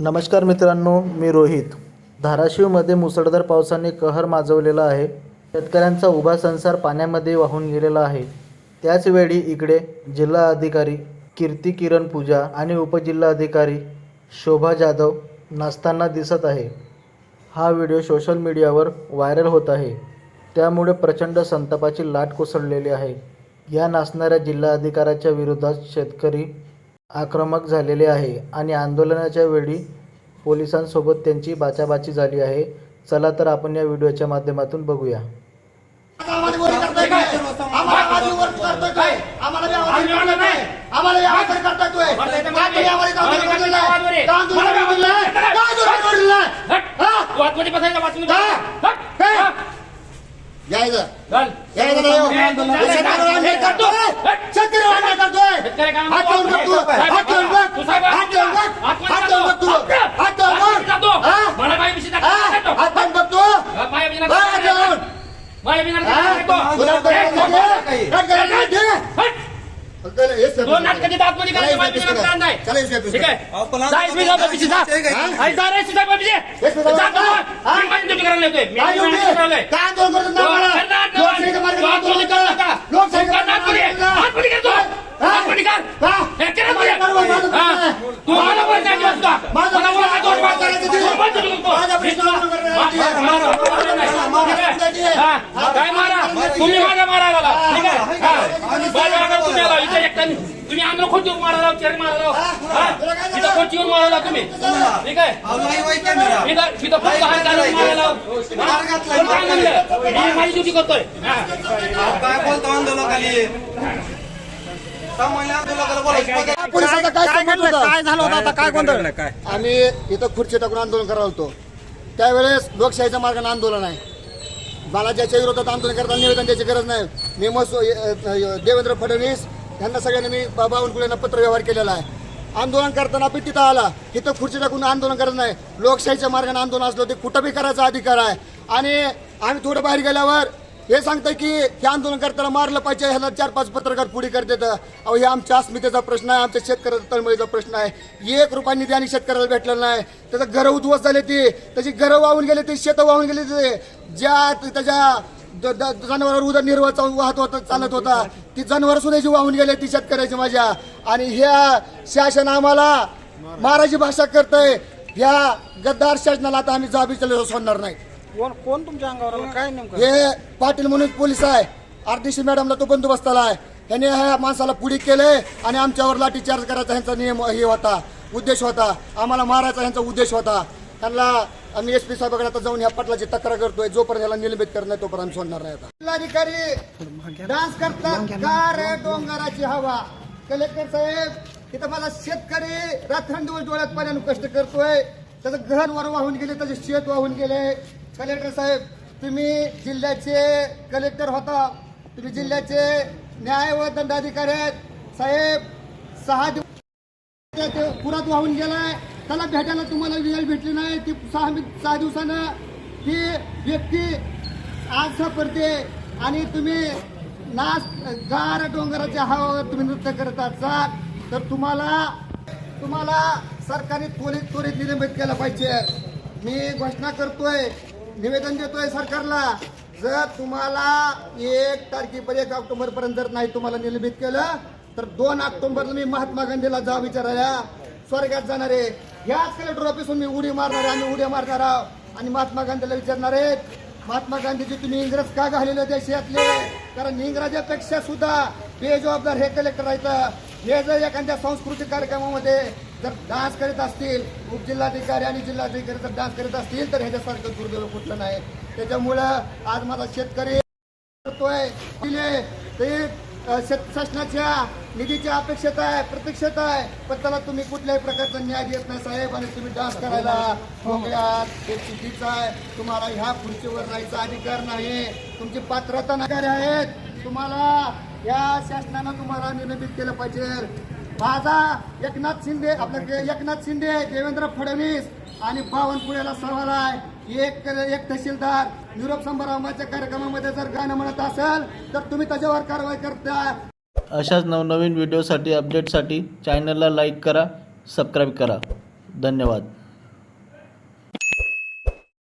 नमस्कार मित्रांनो मी रोहित. धाराशिवमध्ये मुसळधार पावसाने कहर माजवलेला आहे. शेतकऱ्यांचा उभा संसार पाण्यामध्ये वाहून गेलेला आहे. त्याचवेळी इकडे जिल्हा अधिकारी कीर्ती किरण पूजा आणि उपजिल्हा अधिकारी शोभा जाधव नाचताना दिसत आहे. हा व्हिडिओ सोशल मीडियावर व्हायरल होत आहे. त्यामुळे प्रचंड संतापाची लाट कोसळलेली आहे. या नाचणाऱ्या जिल्हाधिकाऱ्याच्या विरोधात शेतकरी आक्रमक झालेले आहे आणि आंदोलनाच्या वेळी पोलिसांसोबत त्यांची बाचाबाची झाली आहे. चला तर आपण या व्हिडिओच्या माध्यमातून बघूया. आम्हाला वर करताय काय? आम्हाला आधी वर करतोय काय? काय? हा? हा? काय? हो. शेतकऱ्यावर अन्याय करतोय. शेतकऱ्यावर अन्याय करतोय. हात ठेवून बघ तू. हात ठेवून बघ. हात ठेवून बघ. हात ठेवून बघ तू. हात ठेवून बघ. हा? मला बाई विषयी हा? हात ठेवून बघ तू. माया बिना हात ठेवून. माया बिना हा? तुला काय? काय करायचं? दे. फक्त हेच कर. दोन नाटकाची चला, करायचं हेच माया कर. बिना काम नाही चला, हेच कर. ठीक आहे अहो, पण जा इसमी जा बाबीची जा हा? आई जा रे सीधा बाबीची हेच कर. जा तू. हा? मी माझी ड्युटी करायला येतोय मी काय माझी योग्य? ड्युटी करायला आहे. काय आंदोलन करतात ना मला? करणार ना. लोकशाहीच्या मार्गाने आंदोलन आतमध्ये करू करा. नका. लोकशाहीच्या तुमच्या मार्गाने आतमध्ये. आंदोलन करा. आतमध्ये कर तू. हा? आतमध्ये कर. हा? हे केलं माझ्या तुझ्या. बरोबर माझं हा. नाही. तू मला बोलायचं नाही सुद्धा. माझं मला बोलायचं माझं नाही. करायचं ते. तू बंद करू नको. माझ्या प्रश्नाला उत्तर करणार नाही. मा- मा- मा- बोलायचं नाही. ठीक आहे? हा. काय मारा? तुम्ही माझ्या मारायला लावा. ठीक आहे? हा. अंगावर तुम्ही आला इथे एकट्याने. तुम्ही आंध्र खोटीवर मारायला चेर मारायला हा? इथं खोटीवर मारायला तुम्ही. ठीक आहे? इथं इथं फक्त हात घालून मारायला कोण काय म्हणलं? मी माझी ड्युटी करतोय. हा. काय बोलतो आंदोलकाली पोलिसांचा काय संबंध होता? काय झालं होतं आता? काय गोंधळ? काय? आम्ही इथं खुर्ची टाकून आंदोलन करत होतो. त्यावेळेस लोकशाहीच्या मार्गाने आंदोलन आहे. मला विरोधात आंदोलन करताना निवेदन द्यायची गरज नाही. मी मस देवेंद्र फडणवीस यांना सगळ्यांना मी बा- बावनकुळेंना पत्र व्यवहार केलेला आहे. आंदोलन करताना आपण तिथं आला तिथं खुर्ची टाकून आंदोलन करत नाही. लोकशाहीच्या मार्गाने आंदोलन असलं ते कुठं बी करायचा अधिकार आहे. आणि आम्ही थोडं बाहेर गेल्यावर हे सांगतंय की हे आंदोलन करताना मारलं पाहिजे ह्याला चार पाच पत्रकार पुढे करतात. अहो हे आमच्या अस्मितेचा प्रश्न आहे आमच्या शेतकऱ्याचा तळमळीचा प्रश्न आहे. एक रुपया निधी आणि शेतकऱ्याला भेटला नाही. त्याचं घरं उद्ध्वस्त झाले ती. त्याची घरं वाहून गेले ते शेतं वाहून गेले ते. ज्या त्याच्या द- द- जनावरावर उदरनिर्वाह चालू वाहत होता चालत होता ती जनावर सुद्धा जी वाहून गेले ती शेतकऱ्याची माझ्या. आणि ह्या शासन आम्हाला महाराजी भाषा करतंय. ह्या गद्दार शासनाला आता आम्ही जाबी चालू सोडणार नाही. कोण कोण तुमच्या अंगावर आलं? काय नेमकं? हे पाटील म्हणून पोलीस आहे. आरडीसी मॅडमला तो बंदोबस्त आलाय ह्याने ह्या माणसाला पुढे केले आणि आमच्यावर लाठीचार्ज करायचा ह्यांचा नियम हे होता उद्देश होता. आम्हाला मारायचा ह्यांचा उद्देश होता. त्यांना आम्ही एस पी साहेबांकडे आता जाऊन ह्या पटलाची तक्रार करतोय. जोपर्यंत ह्याला निलंबित करत नाही तोपर्यंत आम्ही सोडणार नाही आता. जिल्हाधिकारी डान्स करतात गार डोंगराची हवा? कलेक्टर साहेब इथं मला शेतकरी रात्रंदिवस डोळ्यात पाण्यानं कष्ट करतोय. त्याचं घर वर वाहून गेले त्याचे शेत वाहून गेले. कलेक्टर साहेब तुम्ही जिल्ह्याचे कलेक्टर होता. तुम्ही जिल्ह्याचे न्याय व दंडाधिकारी आहेत. साहेब सहा दिवस पुरात वाहून गेलाय. त्याला भेटायला तुम्हाला वेळ भेटली नाही. ती सहा सहा दिवसानं ती व्यक्ती आज सापडते. आणि तुम्ही नाच गार डोंगराच्या हवावर तुम्ही नृत्य करत असाल तर तुम्हाला तुम्हाला सरकारने त्वरित त्वरित निलंबित केलं पाहिजे. मी घोषणा करतोय निवेदन देतोय सरकारला. जर तुम्हाला एक तारखेपर्यंत एक ऑक्टोबर पर्यंत जर नाही तुम्हाला निलंबित केलं तर दोन ऑक्टोबरला मी महात्मा गांधीला जा विचारायला. स्वर्गात जाणार. आहे ह्याच कलेक्टर ऑफिसून मी उडी मारणार आहे. आम्ही उड्या मारणार आहोत. आणि महात्मा गांधीला विचारणार आहेत महात्मा गांधीजी तुम्ही इंग्रज का घालेले देशातले कारण इंग्रजापेक्षा सुद्धा बेजबाबदार हे कलेक्टर आहेत. हे जर एखाद्या सांस्कृतिक कार्यक्रमामध्ये जर डान्स करीत असतील उपजिल्हाधिकारी आणि जिल्हाधिकारी जर डान्स करीत असतील तर ह्याच्यासारखं दुर्दैव कुठलं नाही. त्याच्यामुळं आज माझा शेतकरी करतोय. दिले ते शेत- शासनाच्या निधीची अपेक्षेत आहे प्रतीक्षित आहे. पण त्याला तुम्ही कुठल्याही प्रकारचा न्याय देत नाही साहेब आणि तुम्ही डान्स करायला मोकळ्यात. हे चुकीचं आहे. तुम्हाला ह्या खुर्चीवर राहायचा अधिकार नाही. तुमची पात्रता नाकारी आहेत. तुम्हाला या शासनानं तुम्हाला निलंबित केलं पाहिजे. माझा एकनाथ शिंदे आपल्या एकनाथ शिंदे देवेंद्र फडणवीस आणि बावनकुळ्याला सवाल आहे. एक एक तहसीलदार निरोप समारंभाच्या कार्यक्रमामध्ये जर गाणं म्हणत असेल तर तुम्ही त्याच्यावर कारवाई करता. अशाच नवनवीन व्हिडिओसाठी अपडेटसाठी चॅनलला लाईक करा सबस्क्राईब करा. धन्यवाद.